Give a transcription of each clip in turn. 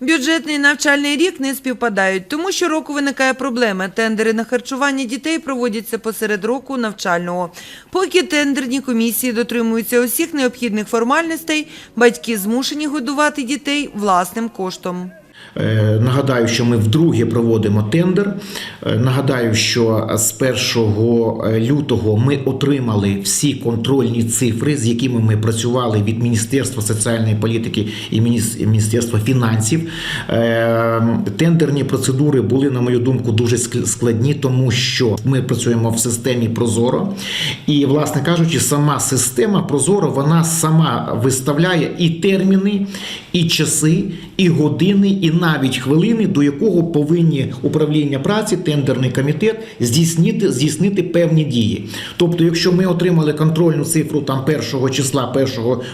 Бюджетний навчальний рік не співпадають, тому що року виникає проблема. Тендери на харчування дітей проводяться посеред року навчального. Поки тендерні комісії дотримуються усіх необхідних формальностей, батьки змушені годувати дітей власним коштом. Е, Нагадаю, що ми вдруге проводимо тендер. Е, Нагадаю, що з 1 лютого ми отримали всі контрольні цифри, з якими ми працювали від Міністерства соціальної політики і Міністерства фінансів. Е, Тендерні процедури були, на мою думку, дуже складні, тому що ми працюємо в системі Прозоро. І, власне кажучи, сама система Прозоро вона сама виставляє і терміни, і часи, і години, і навіть хвилини, до якого повинні управління праці, тендерний комітет здійснити, здійснити певні дії. Тобто, якщо ми отримали контрольну цифру там 1 числа 1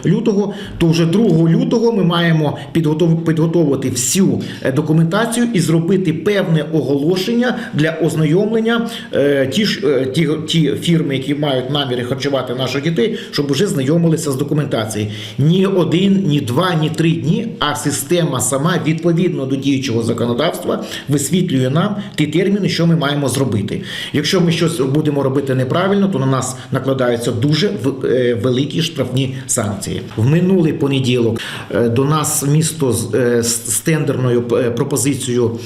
лютого, то вже 2 лютого ми маємо підготов- підготовити всю е, документацію і зробити певне оголошення для ознайомлення е, ті, ж, е, ті, ті фірми, які мають наміри харчувати наших дітей, щоб вже знайомилися з документацією. Ні один, ні два, ні три дні, а система сама відповідно до діючого законодавства висвітлює нам ті терміни, що ми маємо зробити. Якщо ми щось будемо робити неправильно, то на нас накладаються дуже е, великі штрафні санкції. В минулий понеділок е, до нас місто з, е, з з тендерною е, пропозицією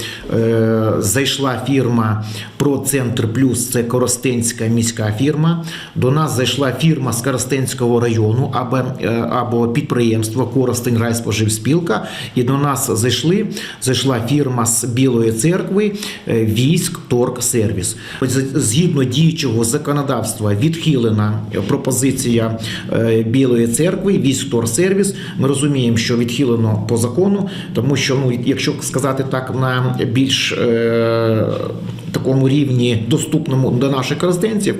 зайшла фірма «Процентр Плюс. Це Коростенська міська фірма. До нас зайшла фірма з Коростенського району або, або підприємство Коростень Райспоживспілка. І до нас зайшли зайшла фірма з Білої церкви е, Військ Торг Сервіс. Згідно діючого законодавства відхилена пропозиція е, Білої церкви Військ Торг Сервіс. Ми розуміємо, що відхилено по закону, тому що ну, якщо сказати так на більш е, такому рівні доступному до наших користенців,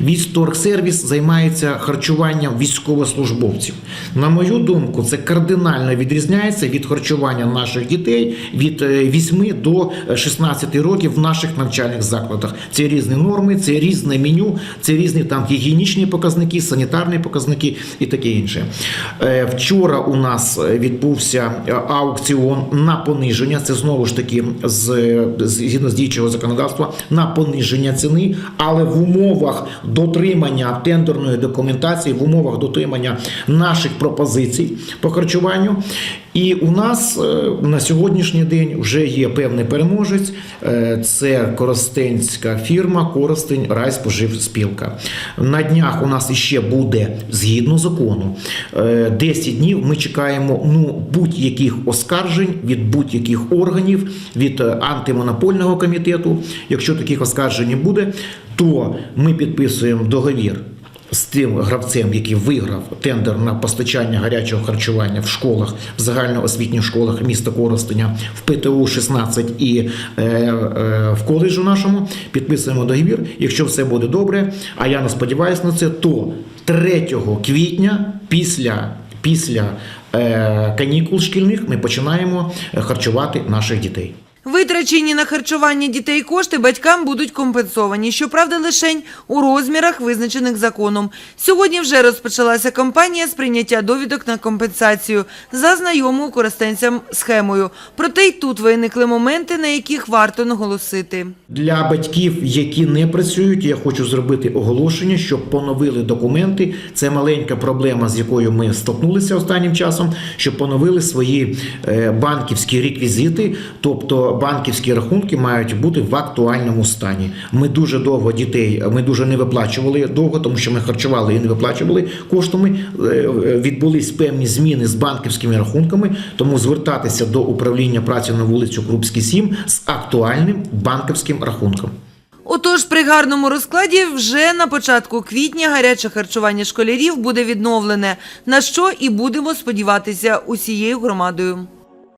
Військторгсервіс займається харчуванням військовослужбовців. На мою думку, це кардинально відрізняється від харчування наших дітей від е, 8 до 16 років в наших навчальних закладах. Це різні норми, це різне меню, це різні там гігієнічні показники, санітарні показники і таке інше. Е, Вчора у нас е, відбувся е, аукціон на пониження. Це знову ж таки з- згідно з діючого законодавства на пониження ціни, але в умовах дотримання тендерної документації, в умовах дотримання наших пропозицій по харчуванню. І у нас е, на сьогоднішній день вже є певний переможець. Е, Це коростенська фірма Коростень Райспоживспілка. На днях у нас іще буде згідно закону. е, 10 днів ми чекаємо ну будь-яких оскаржень від будь-яких органів від е, антимонопольного комітету. Якщо таких оскаржень буде, то ми підписуємо договір з тим гравцем, який виграв тендер на постачання гарячого харчування в школах, в загальноосвітніх школах міста Коростеня, в ПТУ 16 і е, е, в коледжу нашому, підписуємо договір. Якщо все буде добре, а я не сподіваюся на це, то 3 квітня після, після е, канікул шкільних ми починаємо е, харчувати наших дітей. Витрачені на харчування дітей кошти батькам будуть компенсовані, щоправда, лишень у розмірах, визначених законом. Сьогодні вже розпочалася кампанія з прийняття довідок на компенсацію за знайому користенцям схемою. Проте й тут виникли моменти, на яких варто наголосити. Для батьків, які не працюють, я хочу зробити оголошення, щоб поновили документи. Це маленька проблема, з якою ми столкнулися останнім часом, щоб поновили свої е, банківські реквізити, тобто банківські рахунки мають бути в актуальному стані. Ми дуже довго дітей, ми дуже не виплачували довго, тому що ми харчували і не виплачували коштами. Е, е, Відбулись певні зміни з банківськими рахунками, тому звертатися до управління праці на вулицю Крупський 7 з актуальним банківським рахунком. Отож, при гарному розкладі вже на початку квітня гаряче харчування школярів буде відновлене, на що і будемо сподіватися усією громадою.